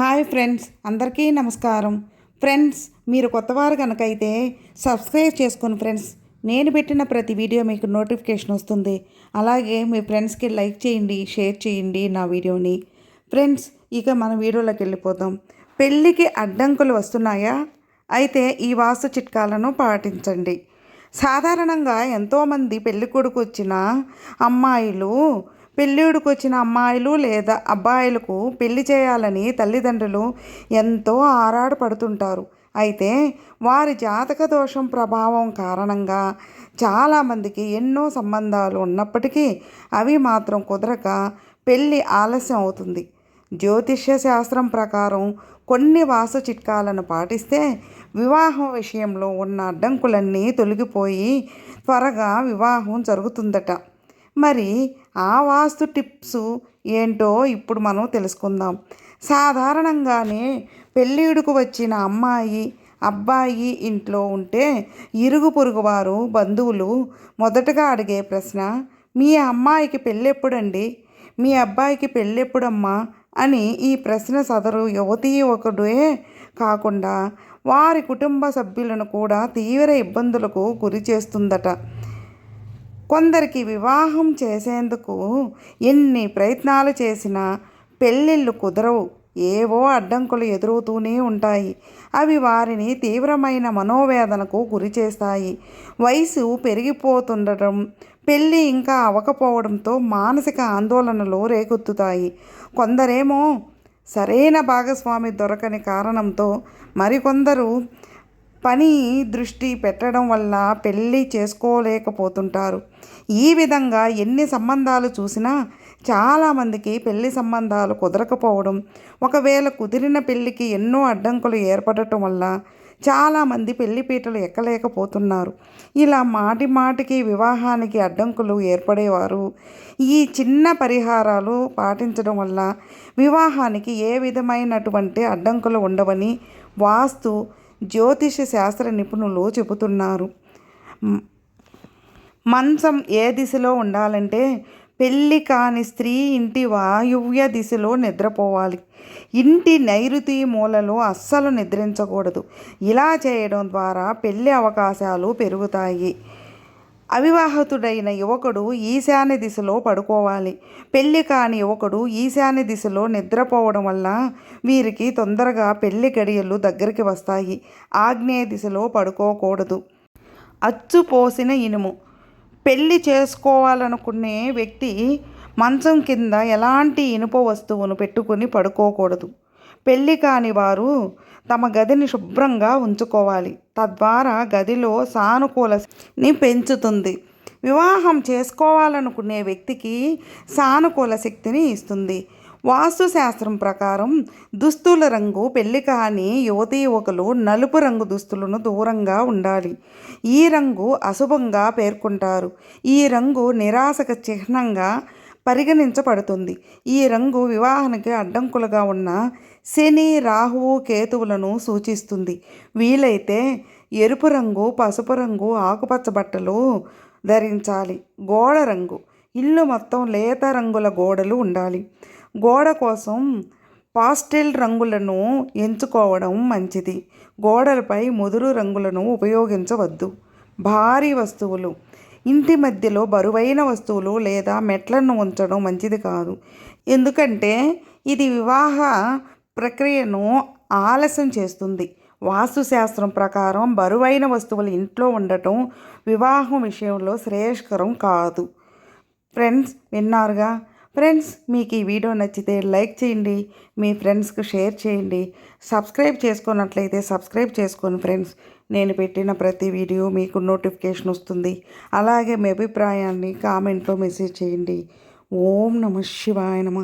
Hi friends అందరికీ నమస్కారం. Friends మీరు కొత్తవారు కనుకైతే సబ్స్క్రైబ్ చేసుకోండి ఫ్రెండ్స్ నేను పెట్టిన ప్రతి వీడియో మీకు నోటిఫికేషన్ వస్తుంది. అలాగే మీ ఫ్రెండ్స్కి లైక్ చేయండి షేర్ చేయండి నా వీడియోని. ఫ్రెండ్స్ ఇక మన వీడియోలోకి వెళ్ళిపోతాం పెళ్ళికి అడ్డంకులు వస్తున్నాయా? అయితే ఈ వాస్తు చిట్కాలను పాటించండి. సాధారణంగా ఎంతోమంది పెళ్ళికొడుకు వచ్చిన అమ్మాయిలు పెళ్ళిడుకు వచ్చిన అమ్మాయిలు లేదా అబ్బాయిలకు పెళ్ళి చేయాలని తల్లిదండ్రులు ఎంతో ఆరాటపడుతుంటారు అయితే వారి జాతక దోషం ప్రభావం కారణంగా చాలామందికి ఎన్నో సంబంధాలు ఉన్నప్పటికీ అవి మాత్రం కుదరక పెళ్ళి ఆలస్యం అవుతుంది. జ్యోతిష్య శాస్త్రం ప్రకారం కొన్ని వాసు చిట్కాలను పాటిస్తే వివాహం విషయంలో ఉన్న అడ్డంకులన్నీ తొలగిపోయి త్వరగా వివాహం జరుగుతుందట. మరి ఆ వాస్తు టిప్స్ ఏంటో ఇప్పుడు మనం తెలుసుకుందాం. సాధారణంగానే పెళ్ళిడుకు వచ్చిన అమ్మాయి అబ్బాయి ఇంట్లో ఉంటే ఇరుగు పొరుగు వారు బంధువులు మొదటగా అడిగే ప్రశ్న మీ అమ్మాయికి పెళ్ళెప్పుడండి? మీ అబ్బాయికి పెళ్ళెప్పుడమ్మా? అని ఈ ప్రశ్న సదరు యువతీ ఒకడే కాకుండా వారి కుటుంబ సభ్యులను కూడా తీవ్ర ఇబ్బందులకు గురి చేస్తుందట. కొందరికి వివాహం చేసేందుకు ఎన్ని ప్రయత్నాలు చేసినా పెళ్ళిళ్ళు కుదరవు. ఏవో అడ్డంకులు ఎదురవుతూనే ఉంటాయి. అవి వారిని తీవ్రమైన మనోవేదనకు గురి చేస్తాయి. వయసు పెరిగిపోతుండటం పెళ్ళి ఇంకా అవ్వకపోవడంతో మానసిక ఆందోళనలు రేకెత్తుతాయి కొందరేమో సరైన భాగస్వామి దొరకని కారణంతో మరికొందరు పని దృష్టి పెట్టడం వల్ల పెళ్ళి చేసుకోలేకపోతుంటారు. ఈ విధంగా ఎన్ని సంబంధాలు చూసినా చాలామందికి పెళ్ళి సంబంధాలు కుదరకపోవడం ఒకవేళ కుదిరిన పెళ్ళికి ఎన్నో అడ్డంకులు ఏర్పడటం వల్ల చాలామంది పెళ్ళిపీటలు ఎక్కలేకపోతున్నారు. ఇలా మాటి మాటికి వివాహానికి అడ్డంకులు ఏర్పడేవారు. ఈ చిన్న పరిహారాలు పాటించడం వల్ల వివాహానికి ఏ విధమైనటువంటి అడ్డంకులు ఉండవని వాస్తు జ్యోతిష శాస్త్ర నిపుణులు చెబుతున్నారు. మంచం ఏ దిశలో ఉండాలంటే పెళ్ళి కాని స్త్రీ ఇంటి వాయువ్య దిశలో నిద్రపోవాలి. ఇంటి నైరుతి మూలలో అస్సలు నిద్రించకూడదు. ఇలా చేయడం ద్వారా పెళ్ళి అవకాశాలు పెరుగుతాయి. అవివాహితుడైన యువకుడు ఈశాన్య దిశలో పడుకోవాలి. పెళ్ళి కాని యువకుడు ఈశాన్య దిశలో నిద్రపోవడం వల్ల వీరికి తొందరగా పెళ్ళి గడియలు దగ్గరికి వస్తాయి. ఆగ్నేయ దిశలో పడుకోకూడదు. అచ్చు పోసిన ఇనుము. పెళ్ళి చేసుకోవాలనుకునే వ్యక్తి మంచం కింద ఎలాంటి ఇనుప వస్తువును పెట్టుకుని పడుకోకూడదు. పెళ్ళి కాని వారు తమ గదిని శుభ్రంగా ఉంచుకోవాలి. తద్వారా గదిలో సానుకూలని పెంచుతుంది. వివాహం చేసుకోవాలనుకునే వ్యక్తికి సానుకూల శక్తిని ఇస్తుంది. వాస్తుశాస్త్రం ప్రకారం దుస్తుల రంగు పెళ్ళి కాని యువతీ యువకులు నలుపు రంగు దుస్తులను దూరంగా ఉండాలి. ఈ రంగు అశుభంగా పేర్కొంటారు. ఈ రంగు నిరాశక చిహ్నంగా పరిగణించబడుతుంది. ఈ రంగు వివాహానికి అడ్డంకులుగా ఉన్న శని రాహువు కేతువులను సూచిస్తుంది. వీలైతే ఎరుపు రంగు పసుపు రంగు ఆకుపచ్చ బట్టలు ధరించాలి. గోడ రంగు. ఇల్లు మొత్తం లేత రంగుల గోడలు ఉండాలి. గోడ కోసం పాస్టెల్ రంగులను ఎంచుకోవడం మంచిది. గోడలపై ముదురు రంగులను ఉపయోగించవద్దు. భారీ వస్తువులు. ఇంటి మధ్యలో బరువైన వస్తువులు లేదా మెట్లను ఉంచడం మంచిది కాదు. ఎందుకంటే ఇది వివాహ ప్రక్రియను ఆలస్యం చేస్తుంది. వాస్తుశాస్త్రం ప్రకారం బరువైన వస్తువులు ఇంట్లో ఉండటం వివాహం విషయంలో శ్రేయస్కరం కాదు. ఫ్రెండ్స్ విన్నారుగా? ఫ్రెండ్స్ మీకు ఈ వీడియో నచ్చితే లైక్ చేయండి మీ ఫ్రెండ్స్కి షేర్ చేయండి. సబ్స్క్రైబ్ చేసుకున్నట్లయితే సబ్స్క్రైబ్ చేసుకోండి ఫ్రెండ్స్. నేను పెట్టిన ప్రతి వీడియో మీకు నోటిఫికేషన్ వస్తుంది. అలాగే మీ అభిప్రాయాన్ని కామెంట్లో మెసేజ్ చేయండి. ఓం నమ శివాయ నమ.